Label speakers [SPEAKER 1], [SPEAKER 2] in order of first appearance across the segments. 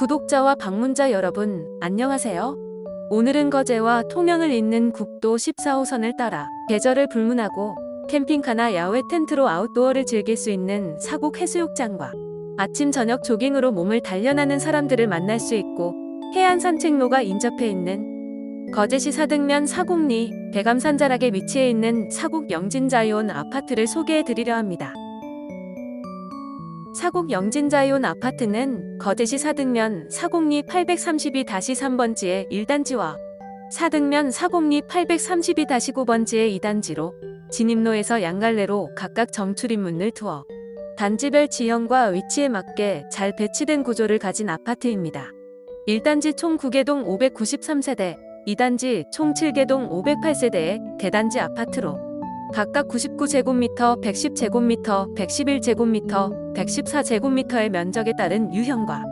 [SPEAKER 1] 구독자와 방문자 여러분, 안녕하세요. 오늘은 거제와 통영을 잇는 국도 14호선을 따라 계절을 불문하고 캠핑카나 야외 텐트로 아웃도어를 즐길 수 있는 사곡 해수욕장과 아침 저녁 조깅으로 몸을 단련하는 사람들을 만날 수 있고 해안 산책로가 인접해 있는 거제시 사등면 사곡리 대감산 자락에 위치해 있는 사곡 영진자이온 아파트를 소개해 드리려 합니다. 사곡 영진자이온 아파트는 거제시 사등면 사곡리 832-3번지의 1단지와 사등면 사곡리 832-9번지의 2단지로 진입로에서 양갈래로 각각 정출입문을 두어 단지별 지형과 위치에 맞게 잘 배치된 구조를 가진 아파트입니다. 1단지 총 9개동 593세대, 2단지 총 7개동 508세대의 대단지 아파트로 각각 99제곱미터, 110제곱미터, 111제곱미터, 114제곱미터의 면적에 따른 유형과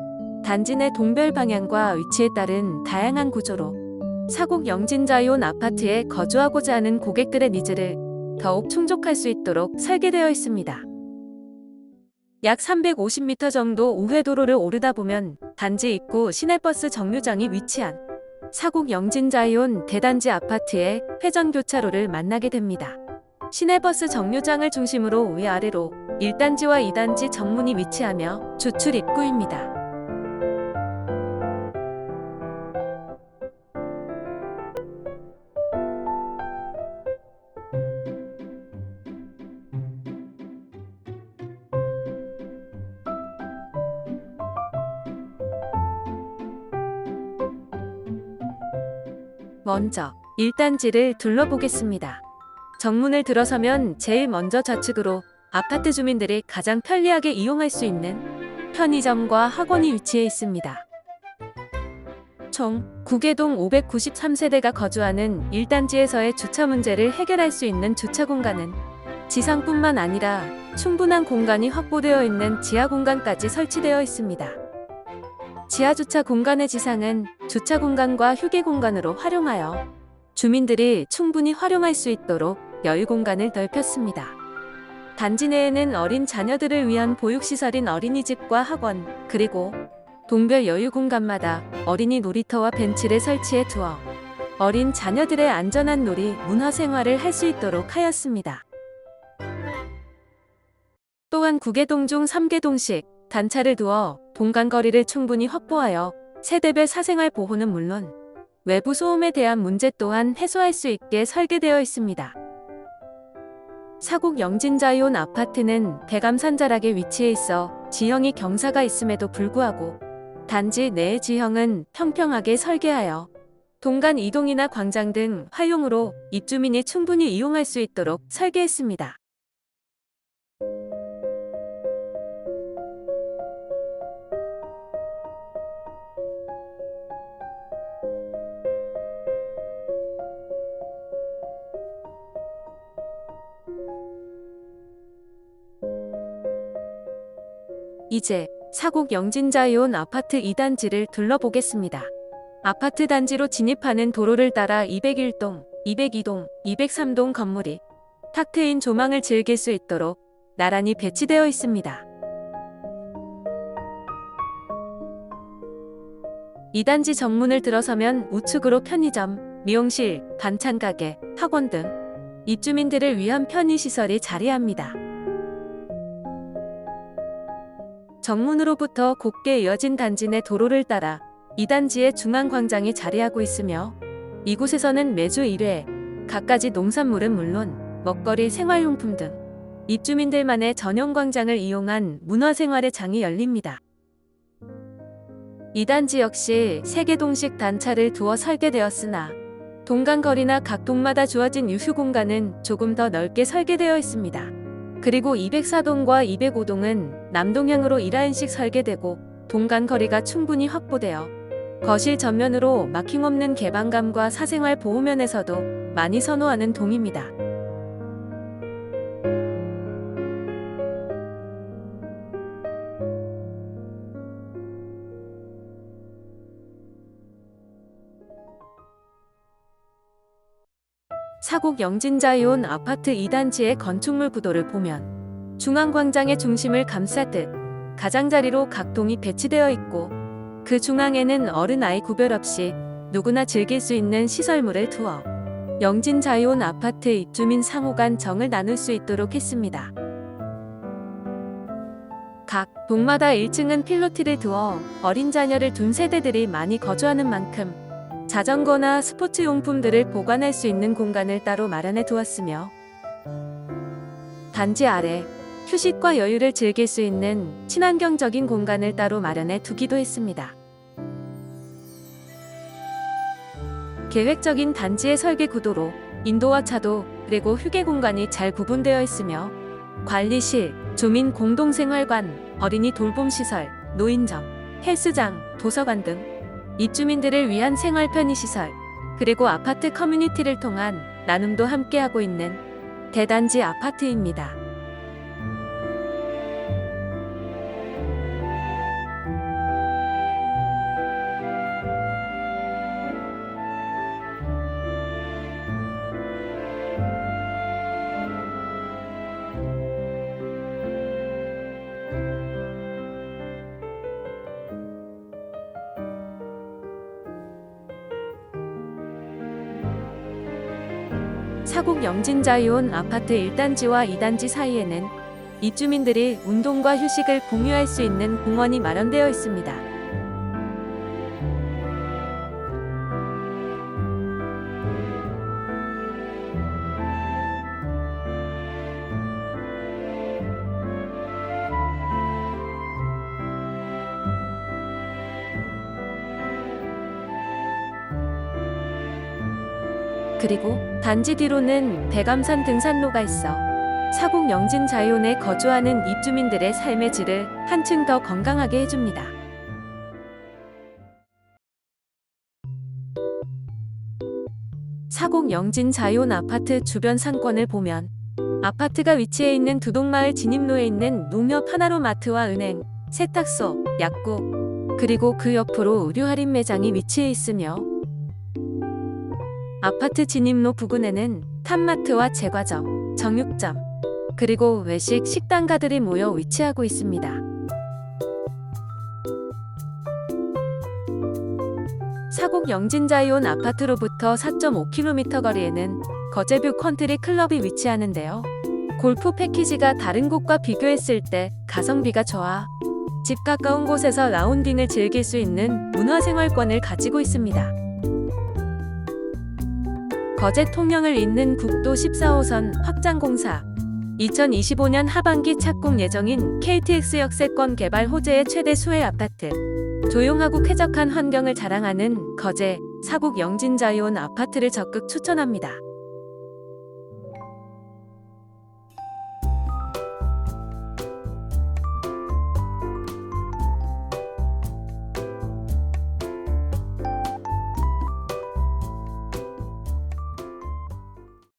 [SPEAKER 1] 단지 내 동별 방향과 위치에 따른 다양한 구조로 사곡 영진자이온 아파트에 거주하고자 하는 고객들의 니즈를 더욱 충족할 수 있도록 설계되어 있습니다. 약 350m 정도 우회도로를 오르다 보면 단지 입구 시내버스 정류장이 위치한 사곡 영진자이온 대단지 아파트의 회전교차로를 만나게 됩니다. 시내버스 정류장을 중심으로 위아래로 1단지와 2단지 정문이 위치하며 주출 입구입니다. 먼저 1단지를 둘러보겠습니다. 정문을 들어서면 제일 먼저 좌측으로 아파트 주민들이 가장 편리하게 이용할 수 있는 편의점과 학원이 위치해 있습니다. 총 9개동 593세대가 거주하는 1단지에서의 주차 문제를 해결할 수 있는 주차 공간은 지상뿐만 아니라 충분한 공간이 확보되어 있는 지하 공간까지 설치되어 있습니다. 지하 주차 공간의 지상은 주차 공간과 휴게 공간으로 활용하여 주민들이 충분히 활용할 수 있도록 여유 공간을 넓혔습니다. 단지 내에는 어린 자녀들을 위한 보육시설인 어린이집과 학원, 그리고 동별 여유 공간마다 어린이 놀이터와 벤치를 설치해 두어 어린 자녀들의 안전한 놀이, 문화 생활을 할 수 있도록 하였습니다. 또한 9개동 중 3개동씩 단차를 두어 공간 거리를 충분히 확보하여 세대별 사생활 보호는 물론 외부 소음에 대한 문제 또한 해소할 수 있게 설계되어 있습니다. 사곡 영진자이온 아파트는 대감 산 자락에 위치해 있어 지형이 경사가 있음에도 불구하고 단지 내의 지형은 평평하게 설계하여 동간 이동이나 광장 등 활용으로 입주민이 충분히 이용할 수 있도록 설계했습니다. 이제 사곡 영진자이온 아파트 2단지를 둘러보겠습니다. 아파트 단지로 진입하는 도로를 따라 201동, 202동, 203동 건물이 탁 트인 조망을 즐길 수 있도록 나란히 배치되어 있습니다. 2단지 정문을 들어서면 우측으로 편의점, 미용실, 반찬가게, 학원 등 입주민들을 위한 편의시설이 자리합니다. 정문으로부터 곱게 이어진 단지 내 도로를 따라 2단지의 중앙광장이 자리하고 있으며 이곳에서는 매주 1회 갖가지 농산물은 물론 먹거리 생활용품 등 입주민들만의 전용 광장을 이용한 문화생활의 장이 열립니다. 2단지 역시 3개 동식 단차를 두어 설계되었으나 동간거리나 각 동마다 주어진 유휴 공간은 조금 더 넓게 설계되어 있습니다. 그리고 204동과 205동은 남동향으로 1라인씩 설계되고 동간 거리가 충분히 확보되어 거실 전면으로 막힘 없는 개방감과 사생활 보호 면에서도 많이 선호하는 동입니다. 사곡 영진자이온 아파트 2단지의 건축물 구도를 보면 중앙광장의 중심을 감싸듯 가장자리로 각 동이 배치되어 있고 그 중앙에는 어른 아이 구별 없이 누구나 즐길 수 있는 시설물을 두어 영진 자이온 아파트 입주민 상호 간 정을 나눌 수 있도록 했습니다. 각 동마다 1층은 필로티를 두어 어린 자녀를 둔 세대들이 많이 거주하는 만큼 자전거나 스포츠 용품들을 보관할 수 있는 공간을 따로 마련해 두었으며 단지 아래 휴식과 여유를 즐길 수 있는 친환경적인 공간을 따로 마련해 두기도 했습니다. 계획적인 단지의 설계 구도로 인도와 차도 그리고 휴게 공간이 잘 구분되어 있으며 관리실, 주민 공동생활관, 어린이 돌봄 시설, 노인정, 헬스장, 도서관 등 입주민들을 위한 생활 편의 시설, 그리고 아파트 커뮤니티를 통한 나눔도 함께하고 있는 대단지 아파트입니다. 사곡 영진자이온 아파트 1단지와 2단지 사이에는 입주민들이 운동과 휴식을 공유할 수 있는 공원이 마련되어 있습니다. 그리고 단지 뒤로는 대감산 등산로가 있어 사곡 영진 자이온에 거주하는 입주민들의 삶의 질을 한층 더 건강하게 해줍니다. 사곡 영진 자이온 아파트 주변 상권을 보면 아파트가 위치해 있는 두동마을 진입로에 있는 농협 하나로 마트와 은행, 세탁소, 약국, 그리고 그 옆으로 의류 할인 매장이 위치해 있으며 아파트 진입로 부근에는 탑마트와 제과점, 정육점, 그리고 외식 식당가들이 모여 위치하고 있습니다. 사곡 영진자이온 아파트로부터 4.5km 거리에는 거제뷰 컨트리 클럽이 위치하는데요. 골프 패키지가 다른 곳과 비교했을 때 가성비가 좋아 집 가까운 곳에서 라운딩을 즐길 수 있는 문화생활권을 가지고 있습니다. 거제 통영을 잇는 국도 14호선 확장 공사 2025년 하반기 착공 예정인 KTX 역세권 개발 호재의 최대 수혜 아파트 조용하고 쾌적한 환경을 자랑하는 거제 사곡 영진자이온 아파트를 적극 추천합니다.